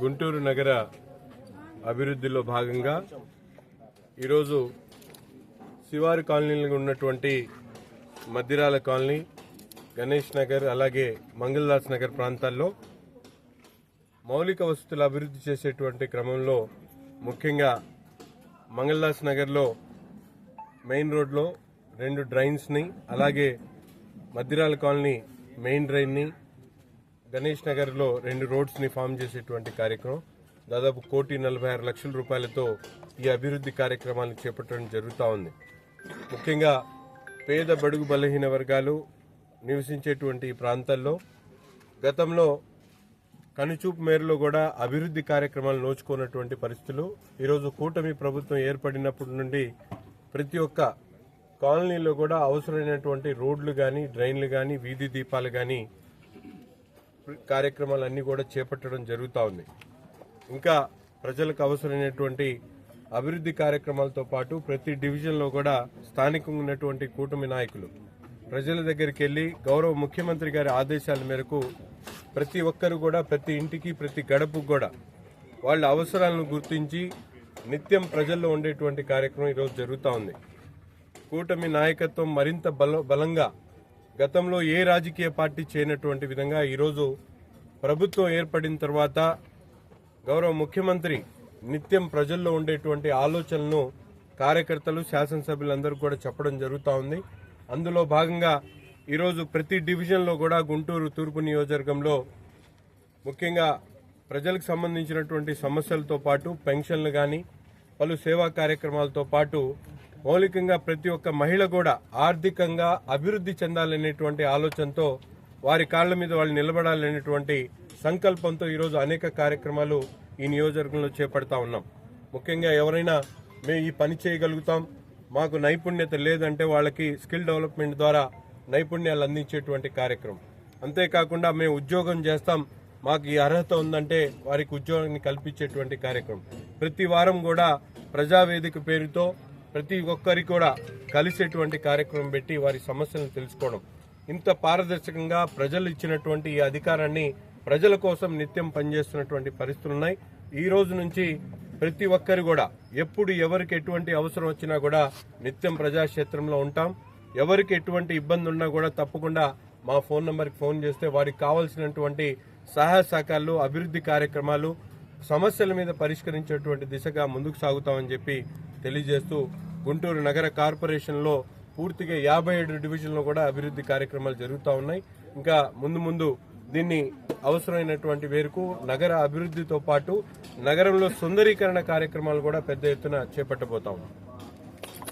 గుంటూరు నగర అభివృద్ధిలో భాగంగా ఈరోజు శివారు కాలనీలో ఉన్నటువంటి మద్దిరాల కాలనీ గణేష్ నగర్ అలాగే మంగళదాస్ నగర్ ప్రాంతాల్లో మౌలిక వసతులు అభివృద్ధి చేసేటువంటి క్రమంలో ముఖ్యంగా మంగళదాస్ నగర్లో మెయిన్ రోడ్లో రెండు డ్రైన్స్ని అలాగే మద్దిరాల కాలనీ మెయిన్ డ్రైన్ని గణేష్ నగర్లో రెండు రోడ్స్ని ఫామ్ చేసేటువంటి కార్యక్రమం. దాదాపు కోటి నలభై ఆరు లక్షల రూపాయలతో ఈ అభివృద్ధి కార్యక్రమాన్ని చేపట్టడం జరుగుతూ ఉంది. ముఖ్యంగా పేద బడుగు బలహీన వర్గాలు నివసించేటువంటి ఈ ప్రాంతాల్లో గతంలో కనుచూపు మేరలో కూడా అభివృద్ధి కార్యక్రమాలు నోచుకున్నటువంటి పరిస్థితులు. ఈరోజు కూటమి ప్రభుత్వం ఏర్పడినప్పటి నుండి ప్రతి ఒక్క కాలనీలో కూడా అవసరమైనటువంటి రోడ్లు కానీ డ్రైన్లు కానీ వీధి దీపాలు కానీ కార్యక్రమాలన్నీ కూడా చేపట్టడం జరుగుతూ ఉంది. ఇంకా ప్రజలకు అవసరమైనటువంటి అభివృద్ధి కార్యక్రమాలతో పాటు ప్రతి డివిజన్లో కూడా స్థానికంగా ఉన్నటువంటి కూటమి నాయకులు ప్రజల దగ్గరికి వెళ్ళి గౌరవ ముఖ్యమంత్రి గారి ఆదేశాల మేరకు ప్రతి ఒక్కరు కూడా ప్రతి ఇంటికి ప్రతి గడపకు కూడా వాళ్ళ అవసరాలను గుర్తించి నిత్యం ప్రజల్లో ఉండేటువంటి కార్యక్రమం ఈరోజు జరుగుతూ ఉంది. కూటమి నాయకత్వం మరింత బల బలంగా గతంలో ఏ రాజకీయ పార్టీ చేయనటువంటి విధంగా ఈరోజు ప్రభుత్వం ఏర్పడిన తర్వాత గౌరవ ముఖ్యమంత్రి నిత్యం ప్రజల్లో ఉండేటువంటి ఆలోచనలను కార్యకర్తలు శాసనసభ్యులందరూ కూడా చెప్పడం జరుగుతూ ఉంది. అందులో భాగంగా ఈరోజు ప్రతి డివిజన్లో కూడా గుంటూరు తూర్పు నియోజకవర్గంలో ముఖ్యంగా ప్రజలకు సంబంధించినటువంటి సమస్యలతో పాటు పెన్షన్లు కానీ పలు సేవా కార్యక్రమాలతో పాటు మౌలికంగా ప్రతి ఒక్క మహిళ కూడా ఆర్థికంగా అభివృద్ధి చెందాలనేటువంటి ఆలోచనతో వారి కాళ్ళ మీద వాళ్ళు నిలబడాలనేటువంటి సంకల్పంతో ఈరోజు అనేక కార్యక్రమాలు ఈ నియోజకవర్గంలో చేపడతా ఉన్నాం. ముఖ్యంగా ఎవరైనా మేము ఈ పని చేయగలుగుతాం మాకు నైపుణ్యత లేదంటే వాళ్ళకి స్కిల్ డెవలప్మెంట్ ద్వారా నైపుణ్యాలు అందించేటువంటి కార్యక్రమం. అంతేకాకుండా మేము ఉద్యోగం చేస్తాం మాకు ఈ అర్హత ఉందంటే వారికి ఉద్యోగాన్ని కల్పించేటువంటి కార్యక్రమం. ప్రతి వారం కూడా ప్రజావేదిక పేరుతో ప్రతి ఒక్కరికి కూడా కలిసేటువంటి కార్యక్రమం పెట్టి వారి సమస్యలను తెలుసుకోవడం. ఇంత పారదర్శకంగా ప్రజలు ఇచ్చినటువంటి ఈ అధికారాన్ని ప్రజల కోసం నిత్యం పనిచేస్తున్నటువంటి పరిస్థితులు ఉన్నాయి. ఈ రోజు నుంచి ప్రతి ఒక్కరు కూడా ఎప్పుడు ఎవరికి ఎటువంటి అవసరం వచ్చినా కూడా నిత్యం ప్రజాక్షేత్రంలో ఉంటాం. ఎవరికి ఎటువంటి ఇబ్బంది ఉన్నా కూడా తప్పకుండా మా ఫోన్ నెంబర్కి ఫోన్ చేస్తే వారికి కావాల్సినటువంటి సహాయ సహకారాలు అభివృద్ధి కార్యక్రమాలు సమస్యల మీద పరిష్కరించేటువంటి దిశగా ముందుకు సాగుతామని చెప్పి తెలియజేస్తూ గుంటూరు నగర కార్పొరేషన్లో పూర్తిగా యాభై ఏడు డివిజన్లో కూడా అభివృద్ధి కార్యక్రమాలు జరుగుతూ ఉన్నాయి. ఇంకా ముందు ముందు దీన్ని అవసరమైనటువంటి మేరకు నగర అభివృద్ధితో పాటు నగరంలో సుందరీకరణ కార్యక్రమాలు కూడా పెద్ద ఎత్తున చేపట్టబోతా ఉన్నాం.